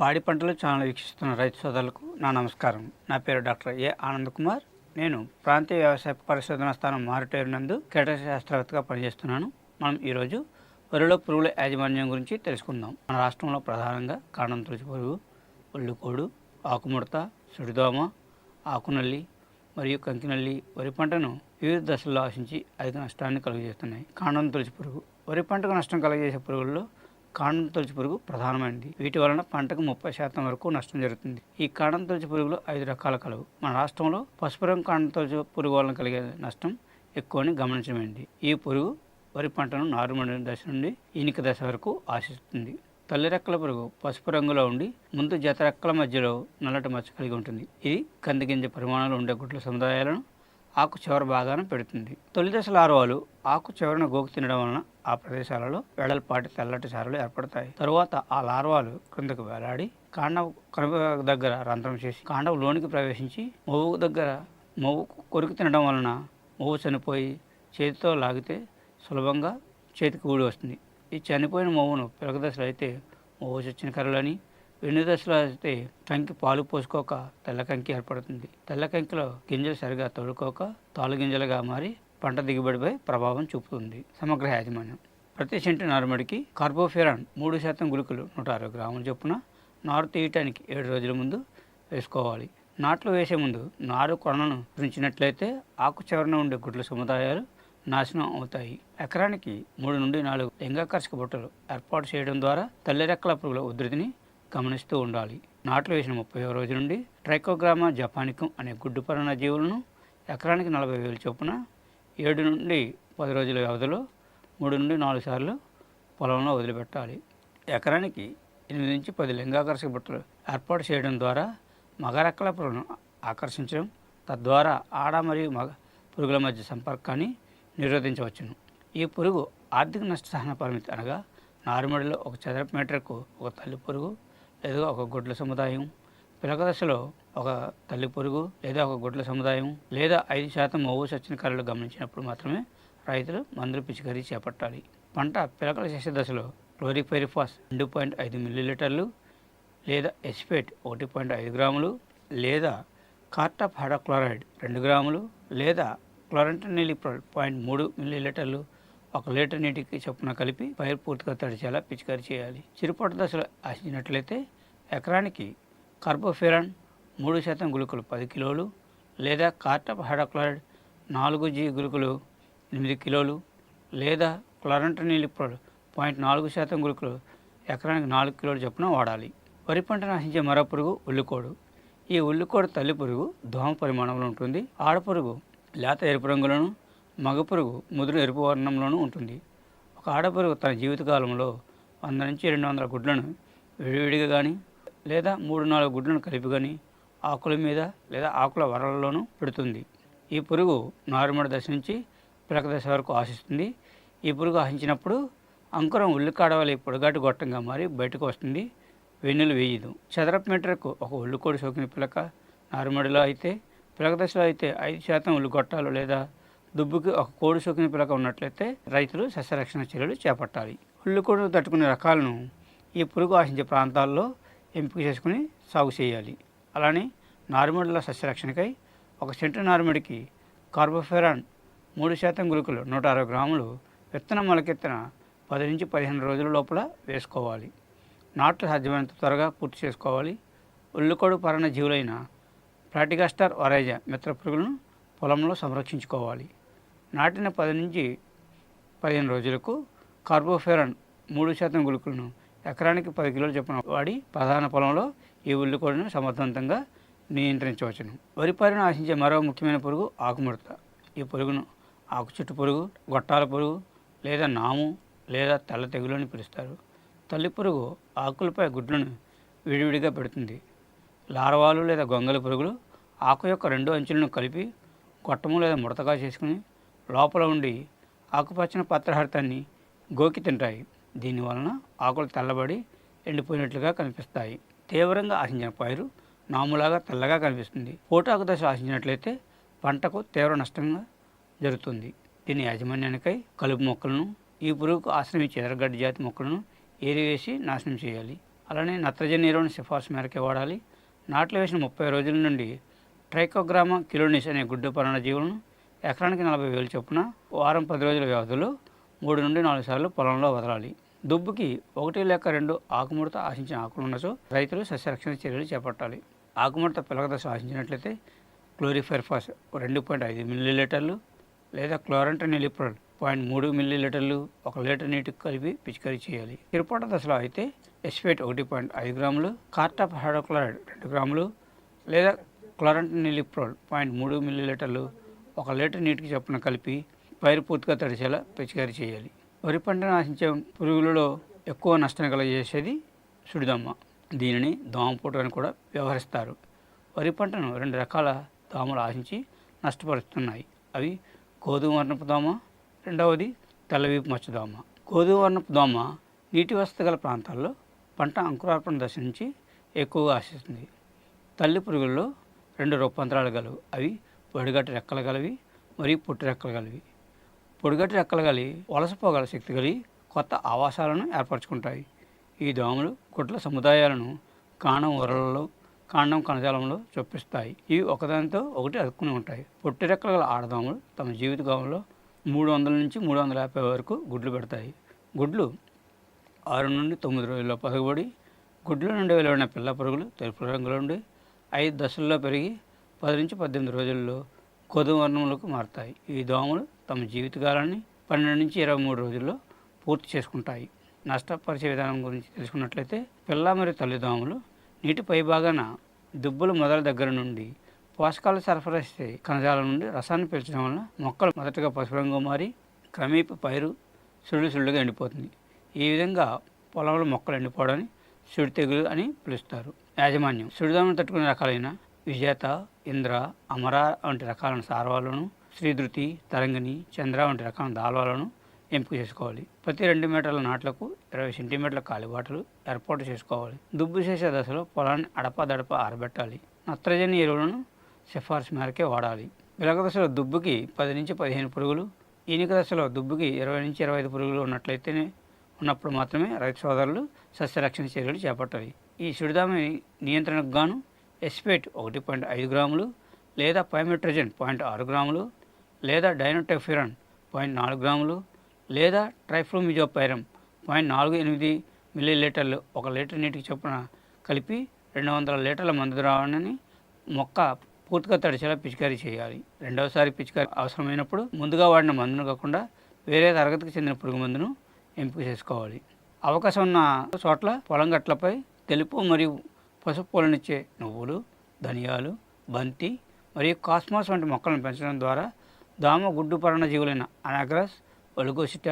పాడి పంటలు ఛానల్ వీక్షిస్తున్న రైతు సోదరులకు నా నమస్కారం. నా పేరు డాక్టర్ ఏ ఆనంద్ కుమార్. నేను ప్రాంతీయ వ్యవసాయ పరిశోధన స్థానం మారుటేరు నందు కీటక శాస్త్రవేత్తగా పనిచేస్తున్నాను. మనం ఈరోజు వరిలో పురుగుల యాజమాన్యం గురించి తెలుసుకుందాం. మన రాష్ట్రంలో ప్రధానంగా కాండం తులసి పురుగు ఒళ్ళుకోడు ఆకుముడత సుడిదోమ ఆకునల్లి మరియు కంకినల్లి వరి పంటను వివిధ దశల్లో ఆశించి అధిక నష్టాన్ని కలుగజేస్తున్నాయి. కాండం తులసి పురుగు. వరి పంటకు నష్టం కలుగజేసే పురుగుల్లో కాండం తొలచి పురుగు ప్రధానమైనది. వీటి వలన పంటకు ముప్పై శాతం వరకు నష్టం జరుగుతుంది. ఈ కాండం తొలచి పురుగులు ఐదు రకాల కలవు మన రాష్ట్రంలో పసుపు రంగు కాండం తొలచి పురుగు వలన కలిగే నష్టం ఎక్కువని గమనించమైంది ఈ పురుగు వరి పంటను నారుమడి దశ నుండి ఈనిక దశ వరకు ఆశిస్తుంది. తల్లి రెక్కల పురుగు పసుపు రంగులో ఉండి ముందు జత రెక్కల మధ్యలో నల్లటి మచ్చ కలిగి ఉంటుంది. ఇది కంది గింజ పరిమాణంలో ఉండే గుడ్ల సముదాయాలను ఆకు చివర భాగాన పెడుతుంది. తొలి దశ లార్వాలు ఆకు చివరన గోకు తినడం వలన ఆ ప్రదేశాలలో వెడల్పాటి తెల్లటి సారలు ఏర్పడతాయి. తరువాత ఆ లార్వాలు క్రిందకు వేలాడి కాండం కనుక దగ్గర రంధ్రం చేసి కాండం లోనికి ప్రవేశించి మొవ్వు దగ్గర మొవ్వు కొరికి తినడం వలన మొవ్వు చనిపోయి చేతితో లాగితే సులభంగా చేతికి ఊడి వస్తుంది. ఈ చనిపోయిన మొవ్వును పిలక దశలో అయితే మొవ్వు చచ్చిన కర్రలని వెన్ను దశలో అయితే కంకి పాలు పోసుకోక తెల్ల కంకి ఏర్పడుతుంది. తెల్ల కంకిలో గింజలు సరిగా తొడుకోక తాలు గింజలుగా మారి పంట దిగుబడిపై ప్రభావం చూపుతుంది. సమగ్ర యాజమాన్యం. ప్రతి సెంటు నారుమడికి కార్బోఫెరాన్ మూడు శాతం గుళికలు నూట అరవై గ్రాముల చొప్పున నారు తీయటానికి ఏడు రోజుల ముందు వేసుకోవాలి. నాట్లు వేసే ముందు నారు కొనను గురించినట్లయితే ఆకు చివరన ఉండే గుడ్ల సముదాయాలు నాశనం అవుతాయి. ఎకరానికి మూడు నుండి నాలుగు లింగాకర్షక బుట్టలు ఏర్పాటు చేయడం ద్వారా తల్లిరెక్కల పురుగుల ఉధృతిని గమనిస్తూ ఉండాలి. నాట్లు వేసిన ముప్పై రోజు నుండి ట్రైకోగ్రామా జపానికం అనే గుడ్డుపరణ జీవులను ఎకరానికి నలభై వేలు చొప్పున ఏడు నుండి పది రోజుల వ్యవధిలో మూడు నుండి నాలుగు సార్లు పొలంలో వదిలిపెట్టాలి. ఎకరానికి ఎనిమిది నుంచి పది లింగాకర్షక బుట్టలు ఏర్పాటు చేయడం ద్వారా మగరెక్కల పురుగులను పురుగును ఆకర్షించడం తద్వారా ఆడ మరియు మగ పురుగుల మధ్య సంపర్కాన్ని నిరోధించవచ్చును. ఈ పురుగు ఆర్థిక నష్ట సహన పరిమితి అనగా నారుమడిలో ఒక చదరపు మీటర్కు ఒక తల్లి పురుగు లేదా ఒక గుడ్ల సముదాయం. పిలక దశలో ఒక తల్లి పురుగు లేదా ఒక గుడ్ల సముదాయం లేదా ఐదు శాతం మొవ్వు సచ్చిన కర్రలు గమనించినప్పుడు మాత్రమే రైతులు మందులు పిచికారీ చేపట్టాలి. పంట పిలకల శశ దశలో క్లోరిఫైరిఫాస్ రెండు పాయింట్ ఐదు మిల్లీలీటర్లు లేదా ఎస్పేట్ ఒకటి పాయింట్ ఐదు గ్రాములు లేదా కార్టాఫ్ హైడ్రోక్లోరైడ్ రెండు గ్రాములు లేదా క్లోరంటనిలిప్రోల్ పాయింట్ మూడు మిల్లీలీటర్లు ఒక లీటర్ నీటికి చొప్పున కలిపి పైరు పూర్తిగా తడిచేలా పిచికారీ చేయాలి. చిరుపాటు దశలో ఆశించినట్లయితే ఎకరానికి కార్బోఫెరాన్ మూడు శాతం గుళికలు పది కిలోలు లేదా కార్టప్ హైడ్రోక్లోరైడ్ నాలుగు జీ గుళికలు ఎనిమిది కిలోలు లేదా క్లోరంటనిలిప్రోల్ పాయింట్ నాలుగు శాతం గుళికలు ఎకరానికి నాలుగు కిలోలు చొప్పున వాడాలి. వరి పంటను ఆశించే మరో పురుగు ఉల్లికోడు. ఈ ఉల్లికోడు తల్లి పురుగు దోమ పరిమాణంలో ఉంటుంది. ఆడపురుగు లేత ఎరుపు రంగులను మగ పురుగు ముదురు ఎరుపు వర్ణంలోనూ ఉంటుంది. ఒక ఆడపురుగు తన జీవితకాలంలో వంద నుంచి రెండు వందల గుడ్లను విడివిడిగా కానీ లేదా మూడు నాలుగు గుడ్లను కలిపి కానీ ఆకుల మీద లేదా ఆకుల వరలలోనూ పెడుతుంది. ఈ పురుగు నారుమడి దశ నుంచి పిలక దశ వరకు ఆశిస్తుంది. ఈ పురుగు ఆశించినప్పుడు అంకురం ఉల్లికాడవలి పొడిగాటి గొట్టంగా మారి బయటకు వస్తుంది. వెన్నులు వేయదు. చదరపు మీటర్కు ఒక ఉల్లికోడి సోకిన పిలక నారుమడిలో అయితే పిలక దశలో అయితే ఐదు శాతం ఉల్లిగొట్టాలు లేదా దుబ్బుకి ఒక కోడి సోకిన పిలక ఉన్నట్లయితే రైతులు సస్యరక్షణ చర్యలు చేపట్టాలి. ఉల్లికోడు తట్టుకునే రకాలను ఈ పురుగు ఆశించే ప్రాంతాల్లో ఎంపిక చేసుకుని సాగు చేయాలి. అలానే నారుమడిల సస్యరక్షణకై ఒక సెంటు నారుమడికి కార్బోఫెరాన్ మూడు శాతం గురుకులు నూట అరవై గ్రాములు విత్తనం మొలకెత్తిన పది నుంచి పదిహేను రోజుల లోపల వేసుకోవాలి. నాట్లు సాధ్యమైనంత త్వరగా పూర్తి చేసుకోవాలి. ఉల్లికొడు పరణ జీవులైన ప్రాటిగాస్టర్ వరైజా మిత్ర పురుగులను పొలంలో సంరక్షించుకోవాలి. నాటిన పది నుంచి పదిహేను రోజులకు కార్బోఫెరన్ మూడు శాతం గుళికలను ఎకరానికి పది కిలోలు చొప్పున వాడి ప్రధాన పొలంలో ఈ ఉల్లికొడను సమర్థవంతంగా నియంత్రించవచ్చును. వరి పారిన ఆశించే మరో ముఖ్యమైన పురుగు ఆకుముడత. ఈ పురుగును ఆకు చుట్టు పురుగు గొట్టాల పురుగు లేదా నాము లేదా తెల్ల తెగులు అని పిలుస్తారు. తల్లి పురుగు ఆకులపై గుడ్లను విడివిడిగా పెడుతుంది. లార్వాలు లేదా గొంగలి పురుగులు ఆకు యొక్క రెండు అంచులను కలిపి గొట్టము లేదా ముడతగా చేసుకుని లోపల ఉండి ఆకుపచ్చని పత్రహరితాన్ని గోకి తింటాయి. దీని వలన ఆకులు తెల్లబడి ఎండిపోయినట్లుగా కనిపిస్తాయి. తీవ్రంగా ఆశించిన పైరు నాములాగా తెల్లగా కనిపిస్తుంది. పోటాకు దశ ఆశించినట్లయితే పంటకు తీవ్ర నష్టంగా జరుగుతుంది. దీని యాజమాన్యానికై కలుపు మొక్కలను ఈ పురుగుకు ఆశ్రమించే ఎర్రగడ్డ జాతి మొక్కలను ఏరివేసి నాశనం చేయాలి. అలానే నత్రజని ఎరువుని సిఫార్సు మేరకే వాడాలి. నాట్లు వేసిన ముప్పై రోజుల నుండి ట్రైకోగ్రామా కిలోనిస్ అనే గుడ్డు పరాణ జీవులను ఎకరానికి నలభై వేలు చొప్పున వారం పది రోజుల వ్యవధిలో మూడు నుండి నాలుగు సార్లు పొలంలో వదలాలి. దుబ్బుకి ఒకటి లేక రెండు ఆకుముడత ఆశించిన ఆకులున్నచో రైతులు సస్యరక్షణ చర్యలు చేపట్టాలి. ఆకుముడత పిలక దశ ఆశించినట్లయితే క్లోరిఫెర్ఫాస్ రెండు పాయింట్ ఐదు మిల్లీలీటర్లు లేదా క్లోరంట నిలిప్రల్ పాయింట్ మూడు మిల్లీలీటర్లు ఒక లీటర్ నీటికి కలిపి పిచికారీ చేయాలి. తిరుపట దశలో అయితే ఎస్పేట్ ఒకటి పాయింట్ ఐదు గ్రాములు కార్టాప్ హైడ్రోక్లోరైడ్ రెండు గ్రాములు లేదా క్లోరంట నిలిప్రోల్ పాయింట్ మూడు మిల్లీలీటర్లు ఒక లీటర్ నీటికి చొప్పున కలిపి పైరు పూర్తిగా తడిచేలా పిచికారీ చేయాలి. వరి పంటను ఆశించే పురుగులలో ఎక్కువ నష్టం కలగజేసేది సుడిదమ్మ. దీనిని దోమపోటు అని కూడా వ్యవహరిస్తారు. వరి పంటను రెండు రకాల దోమలు ఆశించి నష్టపరుస్తున్నాయి. అవి గోధుమ వర్ణపు దోమ రెండవది తెల్లవీపు మచ్చ దోమ. గోధుమ వర్ణపు దోమ నీటి వసతి గల ప్రాంతాల్లో పంట అంకురార్పణ దశ నుంచి ఎక్కువగా ఆశిస్తుంది. తల్లి పురుగుల్లో రెండు రూపాంతరాలు గలవు. అవి పొడిగట్టి రెక్కలు గలవి మరియు పుట్టి రెక్కలు గలవి పొడిగట్ట రెక్కలు గలి వలసపోగల శక్తి కలిగి కొత్త ఆవాసాలను ఏర్పరచుకుంటాయి. ఈ దోమలు గుడ్ల సముదాయాలను కాండం ఉరలలో కాండం కణజాలంలో చొప్పిస్తాయి. ఇవి ఒకదానితో ఒకటి అతుక్కుని ఉంటాయి. పొట్టి రెక్కలు గల ఆడదోమలు తమ జీవిత గోమంలో మూడు వందల నుంచి మూడు వందల యాభై వరకు గుడ్లు పెడతాయి. గుడ్లు ఆరు నుండి తొమ్మిది రోజుల్లో పదగబడి గుడ్ల నుండి వెలువడిన పిల్ల పురుగులు తెలుపు రంగులో ఉండి ఐదు దశల్లో పెరిగి పది నుంచి పద్దెనిమిది రోజుల్లో గోధుమ వర్ణములకు మారుతాయి. ఈ దోమలు తమ జీవితకాలాన్ని పన్నెండు నుంచి ఇరవై మూడు రోజుల్లో పూర్తి చేసుకుంటాయి. నష్టపరిచే విధానం గురించి తెలుసుకున్నట్లయితే పిల్ల మరియు తల్లి దోమలు నీటి పైభాగాన దుబ్బుల మొదల దగ్గర నుండి పోషకాలు సరఫరా చేసే కణజాలం నుండి రసాన్ని పీల్చడం వలన మొక్కలు మొదటగా పసుపు రంగు మారి క్రమేపీ పైరు సుళ్ళు సుళ్ళుగా ఎండిపోతుంది. ఈ విధంగా పొలంలో మొక్కలు ఎండిపోవడాన్ని సుడి తెగులు అని పిలుస్తారు. యాజమాన్యం సుడిదోమను తట్టుకునే రకాలైన విజేత ఇంద్ర అమర వంటి రకాలైన సార్వాలను శ్రీధృతి తరంగిణి చంద్ర వంటి రకాల దాల్వాలను ఎంపిక చేసుకోవాలి. ప్రతి రెండు మీటర్ల నాట్లకు ఇరవై సెంటీమీటర్ల కాలిబాటలు ఏర్పాటు చేసుకోవాలి. దుబ్బు చేసే దశలో పొలాన్ని అడపదడప ఆరబెట్టాలి. నత్రజని ఎరువులను సిఫార్సు మేరకే వాడాలి. విలక దశలో దుబ్బుకి పది నుంచి పదిహేను పురుగులు ఈనిక దశలో దుబ్బుకి ఇరవై నుంచి ఇరవై ఐదు పురుగులు ఉన్నట్లయితేనే ఉన్నప్పుడు మాత్రమే రైతు సోదరులు సస్యరక్షణ చర్యలు చేపట్టాలి. ఈ సుడిదామి నియంత్రణకు గాను ఎస్పేట్ ఒకటి పాయింట్ ఐదు గ్రాములు లేదా పైమెట్రజన్ పాయింట్ ఆరు గ్రాములు లేదా డైనోటెఫిరన్ పాయింట్ నాలుగు గ్రాములు లేదా ట్రైఫ్లోమిజోపైరం పాయింట్ నాలుగు ఎనిమిది మిల్లీ లీటర్లు ఒక లీటర్ నీటికి చొప్పున కలిపి రెండు వందల లీటర్ల మందు ద్రావణాన్ని మొక్క పూర్తిగా తడిచేలా పిచికారీ చేయాలి. రెండవసారి పిచికారీ అవసరమైనప్పుడు ముందుగా వాడిన మందును కాకుండా వేరే తరగతికి చెందిన పురుగు మందును ఎంపిక చేసుకోవాలి. అవకాశం ఉన్న చోట్ల పొలం గట్లపై తెలుపు మరియు పసుపు పూలనిచ్చే నువ్వులు ధనియాలు బంతి మరియు కాస్మాస్ వంటి మొక్కలను పెంచడం ద్వారా దామ గుడ్డు పరణ జీవులైన అనాగ్రస్ ఒలుగోసిట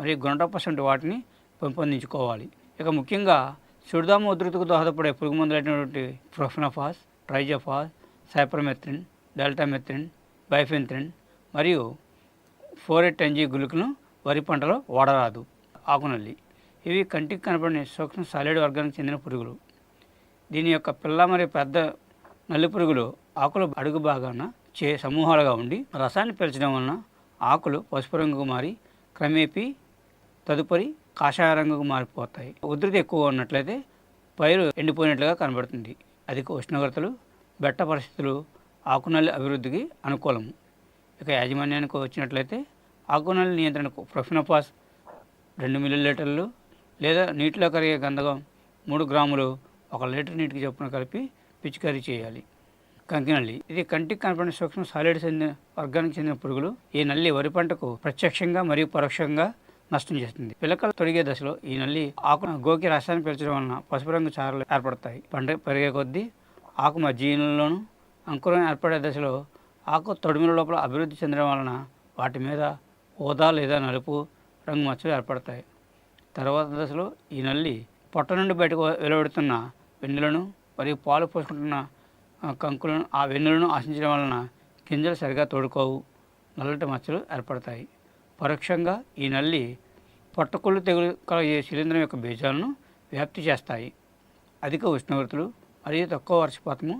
మరియు గుండ్రపస్ వంటి వాటిని పెంపొందించుకోవాలి. ఇక ముఖ్యంగా సుడిదామ ఉధృతికి దోహదపడే పురుగు మందులైనటువంటి profenofos triazophos cypermethrin deltamethrin bifenthrin మరియు ఫోరెట్ ఎంజీ గులుకును వరి పంటలో వాడరాదు. ఆకునల్లి. ఇవి కంటికి కనపడిన సూక్ష్మ సాలిడ్ వర్గానికి చెందిన పురుగులు. దీని యొక్క పిల్ల మరియు పెద్ద నల్లి పురుగులు ఆకులు అడుగు భాగాన చే సమూహాలుగా ఉండి రసాన్ని పీల్చడం వలన ఆకులు పసుపు రంగుకు మారి క్రమేపీ తదుపరి కాషాయ రంగుకు మారిపోతాయి. ఉధృతి ఎక్కువ ఉన్నట్లయితే పైరు ఎండిపోయినట్లుగా కనబడుతుంది. అధిక ఉష్ణోగ్రతలు బెట్ట పరిస్థితులు ఆకునల్లి అభివృద్ధికి అనుకూలము. ఇక యాజమాన్యానికి వచ్చినట్లయితే ఆకునల్లి నియంత్రణకు ప్రొఫినోపాస్ రెండు మిల్లీలీటర్లు లేదా నీటిలో కరిగే గంధకం మూడు గ్రాములు ఒక లీటర్ నీటికి చొప్పున కలిపి పిచికారీ చేయాలి. కంకినల్లి. ఇది కంటికి కనపడిన సూక్ష్మ సాలిడ్ చెందిన వర్గానికి చెందిన పురుగులు ఈ నల్లి వరి పంటకు ప్రత్యక్షంగా మరియు పరోక్షంగా నష్టం చేస్తుంది. పిలకలు తొడిగే దశలో ఈ నల్లి ఆకు గోకి రసాన్ని పీల్చడం వలన పసుపు రంగు చారలు ఏర్పడతాయి. పంట పెరిగే కొద్దీ ఆకు మధ్యలోను అంకురం ఏర్పడే దశలో ఆకు తొడిమిల లోపల అభివృద్ధి చెందడం వలన వాటి మీద ఊదా లేదా నలుపు రంగు మచ్చలు ఏర్పడతాయి. తర్వాత దశలో ఈ నల్లి పొట్ట నుండి బయటకు వెలువడుతున్న వెన్నులను మరియు పాలు పోసుకుంటున్న కంకులను ఆ వెన్నులను ఆశించడం వలన గింజలు సరిగా తోడుకోవు. నల్లటి మచ్చలు ఏర్పడతాయి. పరోక్షంగా ఈ నల్లి పొట్టకొళ్ళు తెగులు కలిగే శిలీంధ్రం యొక్క బీజాలను వ్యాప్తి చేస్తాయి. అధిక ఉష్ణోగ్రతలు మరియు తక్కువ వర్షపాతము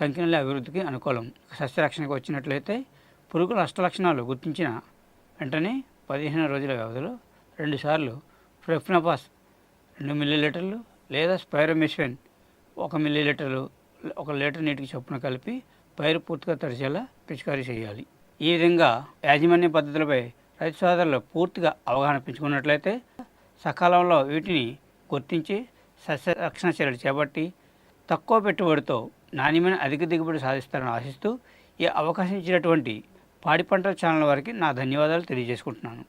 కంకినల్లి అభివృద్ధికి అనుకూలం. సస్యరక్షణకు వచ్చినట్లయితే పురుగుల అష్టలక్షణాలు గుర్తించిన వెంటనే పదిహేను రోజుల వ్యవధిలో రెండుసార్లు ఫ్రెఫ్నపాస్ రెండు మిల్లీలీటర్లు లేదా స్పైరోమిషన్ ఒక మిల్లీ లీటరు ఒక లీటర్ నీటికి చొప్పున కలిపి పైరు పూర్తిగా తడిచేలా పిచికారీ చేయాలి. ఈ విధంగా యాజమాన్య పద్ధతులపై రైతు సోదరులు పూర్తిగా అవగాహన పెంచుకున్నట్లయితే సకాలంలో వీటిని గుర్తించి సస్య రక్షణ చర్యలు చేపట్టి తక్కువ పెట్టుబడితో నాణ్యమైన అధిక దిగుబడి సాధిస్తారని ఆశిస్తూ ఈ అవకాశం ఇచ్చినటువంటి పాడి పంటల ఛానల్ వారికి నా ధన్యవాదాలు తెలియజేసుకుంటున్నాను.